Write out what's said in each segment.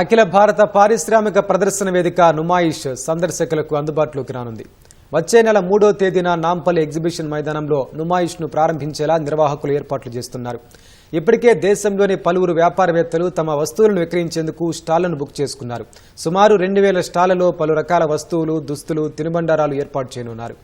అఖిల భారత పారిశ్రామిక ప్రదర్శన వేదిక నుమాయిష్ సందర్శకులకు అందుబాటులోకి రానుంది. వచ్చే నెల మూడో తేదీన నాంపల్లి ఎగ్జిబిషన్ మైదానంలో నుమాయిష్ను ప్రారంభించేలా నిర్వాహకులు ఏర్పాట్లు చేస్తున్నారు. ఇప్పటికే దేశంలోని పలువురు వ్యాపారవేత్తలు తమ వస్తువులను విక్రయించేందుకు స్టాళ్ళను బుక్ చేసుకున్నారు. సుమారు రెండు వేల స్టాళ్ళలో పలు రకాల వస్తువులు దుస్తులు తినుబండారాలు ఏర్పాటు చేయనున్నారు.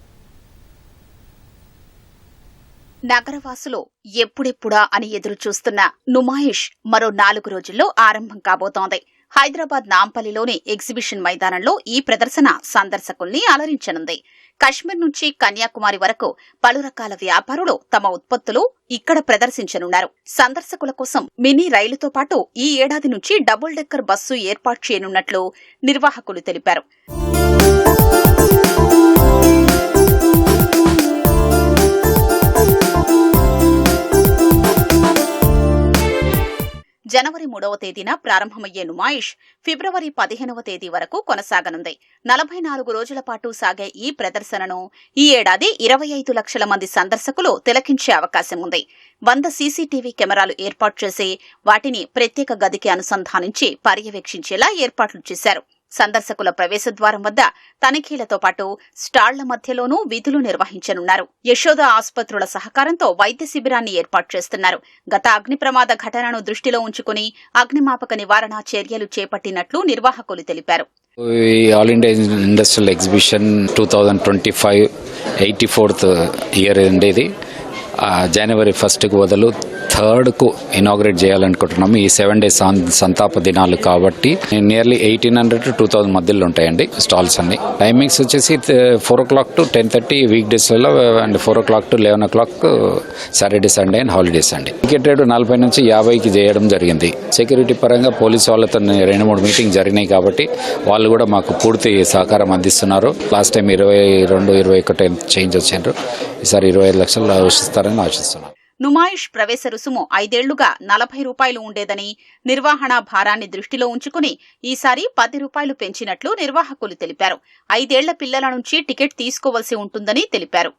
నగరవాసులు ఎప్పుడెప్పుడా అని ఎదురు చూస్తున్న నుమాయిష్ మరో నాలుగు రోజుల్లో ఆరంభం కాబోతోంది. హైదరాబాద్ నాంపల్లిలోని ఎగ్జిబిషన్ మైదానంలో ఈ ప్రదర్శన సందర్శకుల్ని అలరించనుంది. కశ్మీర్ నుంచి కన్యాకుమారి వరకు పలు రకాల వ్యాపారులు తమ ఉత్పత్తులు ఇక్కడ ప్రదర్శించనున్నారు. సందర్శకుల కోసం మినీ రైలుతో పాటు ఈ ఏడాది నుంచి డబుల్ డెక్కర్ బస్సు ఏర్పాటు చేయనున్నట్లు నిర్వాహకులు తెలిపారు. జనవరి మూడవ తేదీన ప్రారంభమయ్యే నుమాయిష్ ఫిబ్రవరి పదిహేనవ తేదీ వరకు కొనసాగనుంది. నలభై నాలుగు రోజుల పాటు సాగే ఈ ప్రదర్శనను ఈ ఏడాది ఇరవై ఐదు లక్షల మంది సందర్శకులు తిలకించే అవకాశం ఉంది. వంద సీసీటీవీ కెమెరాలు ఏర్పాటు చేసి వాటిని ప్రత్యేక గదికి అనుసంధానించి పర్యవేక్షించేలా ఏర్పాట్లు చేశారు. సందర్శకుల ప్రవేశ ద్వారం వద్ద తనిఖీలతో పాటు స్టాళ్ళ మధ్యలోనూ విధులు నిర్వహించనున్నారు. యశోద ఆసుపత్రుల సహకారంతో వైద్య శిబిరాన్ని ఏర్పాటు చేస్తున్నారు. గత అగ్ని ప్రమాద ఘటనను దృష్టిలో ఉంచుకుని అగ్నిమాపక నివారణ చర్యలు చేపట్టినట్లు నిర్వాహకులు తెలిపారు. ఈ all India industrial exhibition two thousand twenty five eighty fourth year అండి ఇది జనవరి ఫస్ట్కు బదులు థర్డ్కు ఇనాగ్రేట్ చేయాలనుకుంటున్నాము. ఈ సెవెన్ డేస్ సంతాప దినాలు కాబట్టి nearly eighteen hundred to two thousand మధ్యలో ఉంటాయండి స్టాల్స్ అన్ని. టైమింగ్స్ వచ్చేసి four o'clock to ten thirty week డేస్లలో and four o'clock to eleven o'clock Saturday Sunday and holidays అండి టికెట్ రేటు నలభై నుంచి యాభైకి చేయడం జరిగింది. సెక్యూరిటీ పరంగా పోలీస్ వాళ్ళతో రెండు మూడు మీటింగ్ జరిగినాయి కాబట్టి వాళ్ళు కూడా మాకు పూర్తి సహకారం అందిస్తున్నారు. లాస్ట్ టైం ఇరవై రెండు ఇరవై ఒకటి చేంజ్ వచ్చిండ్రు. ఈసారి ఇరవై ఐదు లక్షలు ఆశిస్తారని ఆశిస్తున్నాను నుమాయిష్ ప్రవేశ రుసుము ఐదేళ్ళుగా నలభై రూపాయలు ఉండేదని నిర్వహణ భారాన్ని దృష్టిలో ఉంచుకుని ఈసారి పది రూపాయలు పెంచినట్లు నిర్వాహకులు తెలిపారు. ఐదేళ్ళ పిల్లల నుంచి టికెట్ తీసుకోవలసి ఉంటుందని తెలిపారు.